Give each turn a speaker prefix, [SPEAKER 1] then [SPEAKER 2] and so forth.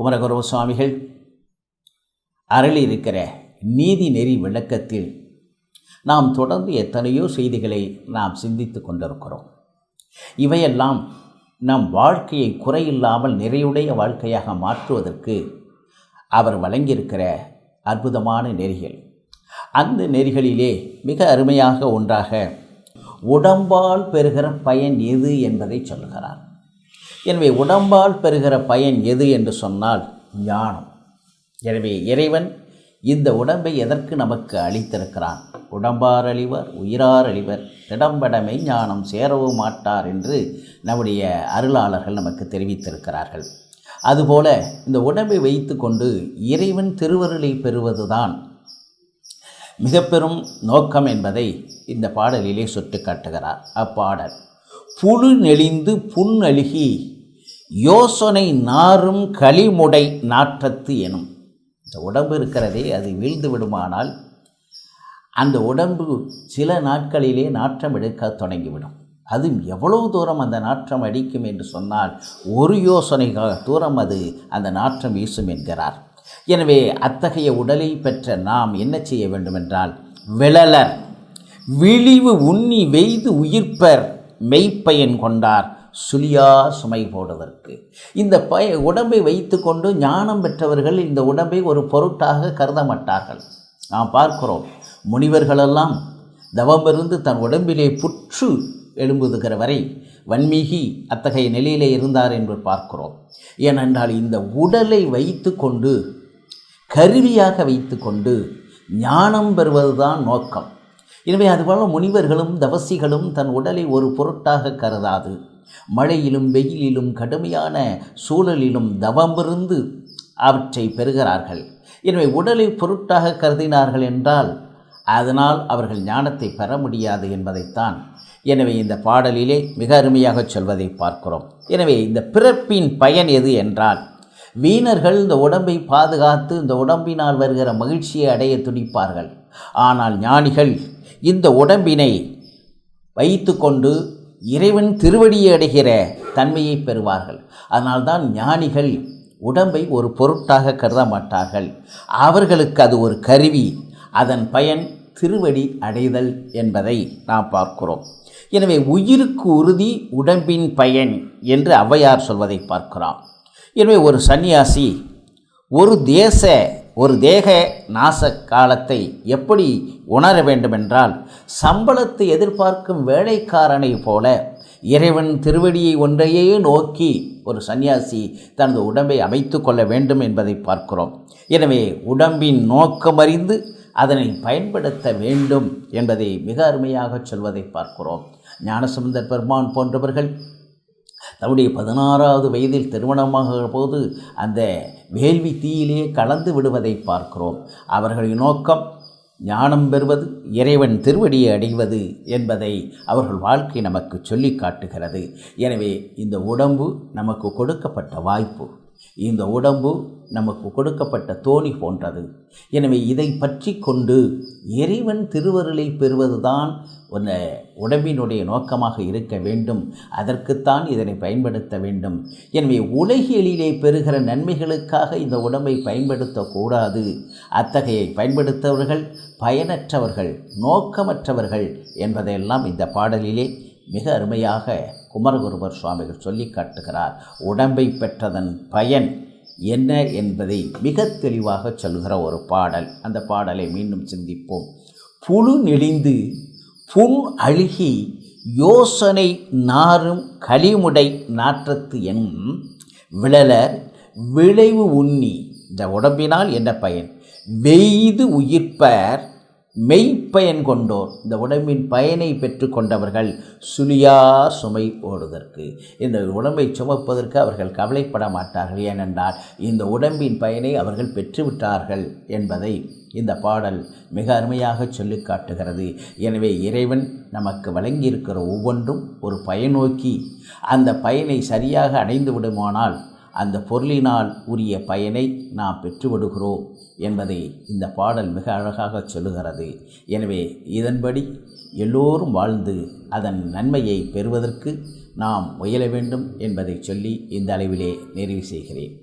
[SPEAKER 1] குமரகுரவ சுவாமிகள் அருளியிருக்கிற நீதி நெறி விளக்கத்தில் நாம் தொடர்ந்து எத்தனையோ செய்திகளை நாம் சிந்தித்து கொண்டிருக்கிறோம். இவையெல்லாம் நம் வாழ்க்கையை குறையில்லாமல் நிறையுடைய வாழ்க்கையாக மாற்றுவதற்கு அவர் வழங்கியிருக்கிற அற்புதமான நெறிகள். அந்த நெறிகளிலே மிக அருமையாக ஒன்றாக உடம்பால் பெறுகிற பயன் எது? என்பதை சொல்கிறார் எனவே உடம்பால் பெறுகிற பயன் எது என்று சொன்னால் ஞானம். எனவே இறைவன் இந்த உடம்பை எதற்கு நமக்கு அளித்திருக்கிறான்? உடம்பார் அழிவர் உயிரார் அழிவர் திடம்படமை ஞானம் சேரவும் மாட்டார் என்று நம்முடைய அருளாளர்கள் நமக்கு தெரிவித்திருக்கிறார்கள். அதுபோல இந்த உடம்பை வைத்துக்கொண்டு இறைவன் திருவருளை பெறுவதுதான் மிக பெரும் நோக்கம் என்பதை இந்த பாடலிலே சுட்டு காட்டுகிறார் அப்பாடல். புழு நெளிந்து புண் அழுகி யோசனை நாரும் களிமுடை நாற்றத்து எனும். இந்த உடம்பு இருக்கிறதே அது வீழ்ந்து விடுமானால் அந்த உடம்பு சில நாட்களிலே நாற்றம் எடுக்க தொடங்கிவிடும். அது எவ்வளவு தூரம் அந்த நாற்றம் அடிக்கும் என்று சொன்னால் ஒரு யோசனை தூரம் அது அந்த நாற்றம் வீசும் என்கிறார். எனவே அத்தகைய உடலை பெற்ற நாம் என்ன செய்ய வேண்டுமென்றால் விழலர் விழிவு உண்ணி வெய்து உயிர்ப்பர் மெய்ப்பயன் கொண்டார். சுழியா சுமை போடுவதற்கு. இந்த பய உடம்பை வைத்துக்கொண்டு ஞானம் பெற்றவர்கள் இந்த உடம்பை ஒரு பொருட்டாக கருத மாட்டார்கள். நாம் பார்க்கிறோம் முனிவர்களெல்லாம் தவமிருந்து தன் உடம்பிலே புற்று எழும்புதுகிற வரை வன்மீகி அத்தகைய நிலையிலே இருந்தார் என்று பார்க்கிறோம். ஏனென்றால் இந்த உடலை வைத்து கொண்டு கருவியாக வைத்து கொண்டு ஞானம் பெறுவதுதான் நோக்கம். எனவே அதுபோல முனிவர்களும் தவசிகளும் தன் உடலை ஒரு பொருட்டாக கருதாது. மழையிலும் வெயிலிலும் கடுமையான சூழலிலும் தவமிருந்து அவற்றை பெறுகிறார்கள். எனவே உடலை பொருட்டாக கருதினார்கள் என்றால் அதனால் அவர்கள் ஞானத்தை பெற முடியாது என்பதைத்தான் எனவே இந்த பாடலிலே மிக அருமையாக சொல்வதை பார்க்கிறோம். எனவே இந்த பிறப்பின் பயன் எது என்றால் வீணர்கள் இந்த உடம்பை பாதுகாத்து இந்த உடம்பினால் வருகிற மகிழ்ச்சியை அடைய துடிப்பார்கள். ஆனால் ஞானிகள் இந்த உடம்பினை வைத்து கொண்டு இறைவன் திருவடியை அடைகிற தன்மையை பெறுவார்கள். அதனால்தான் ஞானிகள் உடம்பை ஒரு பொருட்டாக கருத மாட்டார்கள். அவர்களுக்கு அது ஒரு கருவி. அதன் பயன் திருவடி அடைதல் என்பதை நாம் பார்க்கிறோம். எனவே உயிருக்கு உறுதி உடம்பின் பயன் என்று ஔவையார் சொல்வதை பார்க்கிறோம். எனவே ஒரு சந்நியாசி ஒரு தேச ஒரு தேக நாச காலத்தை எப்படி உணர வேண்டுமென்றால் சம்பளத்தை எதிர்பார்க்கும் வேலைக்காரனை போல இறைவன் திருவடியை ஒன்றையே நோக்கி ஒரு சந்நியாசி தனது உடம்பை அமைத்து கொள்ள வேண்டும் என்பதை பார்க்கிறோம். எனவே உடம்பின் நோக்கமறிந்து அதனை பயன்படுத்த வேண்டும் என்பதை மிக அருமையாக சொல்வதை பார்க்கிறோம். ஞானசம்பந்தர் பெருமான் போன்றவர்கள் தன்னுடைய பதினாறாவது வயதில் திருமணமாகிற போது அந்த வேள்வி தீயிலே கலந்து விடுவதை பார்க்கிறோம். அவர்களின் நோக்கம் ஞானம் பெறுவது இறைவன் திருவடியை அடைவது என்பதை அவர்கள் வாழ்க்கை நமக்கு சொல்லி காட்டுகிறது. எனவே இந்த உடம்பு நமக்கு கொடுக்கப்பட்ட வாய்ப்பு. இந்த உடம்பு நமக்கு கொடுக்கப்பட்ட தோணி போன்றது. எனவே இதை பற்றி கொண்டு இறைவன் திருவருளை பெறுவதுதான் ஒரு உடம்பினுடைய நோக்கமாக இருக்க வேண்டும். அதற்குத்தான் இதனை பயன்படுத்த வேண்டும். எனவே உலகியலிலே பெறுகிற நன்மைகளுக்காக இந்த உடம்பை பயன்படுத்தக்கூடாது. அத்தகைய பயன்படுத்தவர்கள் பயனற்றவர்கள் நோக்கமற்றவர்கள் என்பதையெல்லாம் இந்த பாடலிலே மிக அருமையாக குமரகுருபர் சுவாமிகள் சொல்லி காட்டுகிறார் உடம்பை பெற்றதன் பயன் என்ன என்பதை மிக தெளிவாக சொல்கிற ஒரு பாடல். அந்த பாடலை மீண்டும் சிந்திப்போம். புழு நெளிந்து புண் அழுகி யோசனை நாரும் களிமுடை நாற்றத்து எனும் விழலர் விளைவு உண்ணி. இந்த உடம்பினால் என்ன பயன்? வெய்து உயிர்ப்பர் மெய்ப்பயன் கொண்டோர் இந்த உடம்பின் பயனை பெற்று கொண்டவர்கள் சுழியா சுமை ஓடுவதற்கு இந்த உடம்பை சுமப்பதற்கு அவர்கள் கவலைப்பட மாட்டார்கள். ஏனென்றால் இந்த உடம்பின் பயனை அவர்கள் பெற்றுவிட்டார்கள் என்பதை இந்த பாடல் மிக அருமையாக சொல்லி காட்டுகிறது. எனவே இறைவன் நமக்கு வழங்கியிருக்கிற ஒவ்வொன்றும் ஒரு பயனோக்கி அந்த பயனை சரியாக அடைந்து விடுமானால் அந்த பொருளினால் உரிய பயனை நாம் பெற்றுவிடுகிறோம் என்பதை இந்த பாடல் மிக அழகாக சொல்லுகிறது. எனவே இதன்படி எல்லோரும் வாழ்ந்து அதன் நன்மையை பெறுவதற்கு நாம் முயல வேண்டும் என்பதை சொல்லி இந்த அளவிலே நிறைவு செய்கிறேன்.